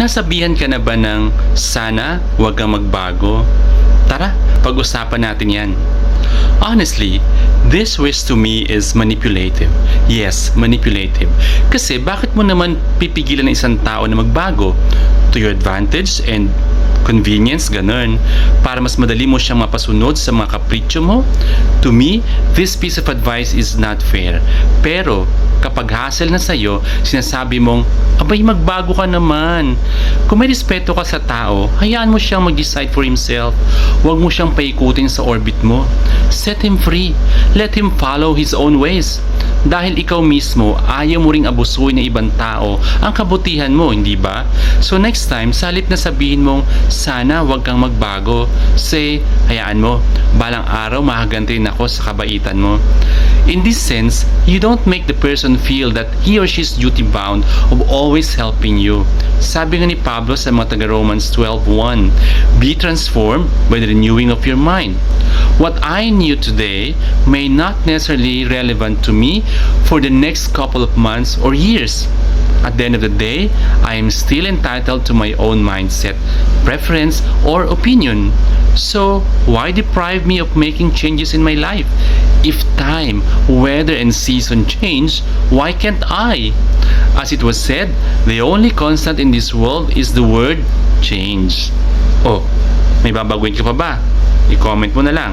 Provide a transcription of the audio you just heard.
Nasabihan ka na ba ng sana huwag kang magbago? Tara, pag-usapan natin yan. Honestly, this wish to me is manipulative. Yes, manipulative. Kasi bakit mo naman pipigilan ng isang tao na magbago? To your advantage and convenience, ganun. Para mas madali mo siyang mapasunod sa mga kapritsyo mo? To me, this piece of advice is not fair. Pero, kapag hassle na sa'yo, sinasabi mong, abay magbago ka naman. Kung may respeto ka sa tao, hayaan mo siyang mag-decide for himself. Huwag mo siyang paikutin sa orbit mo. Set him free. Let him follow his own ways. Dahil ikaw mismo, ayaw mo ring abusuin ng ibang tao ang kabutihan mo, hindi ba? So next time, salit na sabihin mong, sana wag kang magbago. Say, hayaan mo, balang araw makaganti rin ako sa kabaitan mo. In this sense, you don't make the person feel that he or she is duty bound of always helping you. Sabi nga ni Pablo sa mga taga Romans 12.1, Be transformed by the renewing of your mind. What I knew today may not necessarily relevant to me for the next couple of months or years. At the end of the day, I am still entitled to my own mindset, preference, or opinion. So, why deprive me of making changes in my life? If time, weather, and season change, why can't I? As it was said, the only constant in this world is the word change. Oh, may babaguhin ka pa ba? I-comment mo na lang.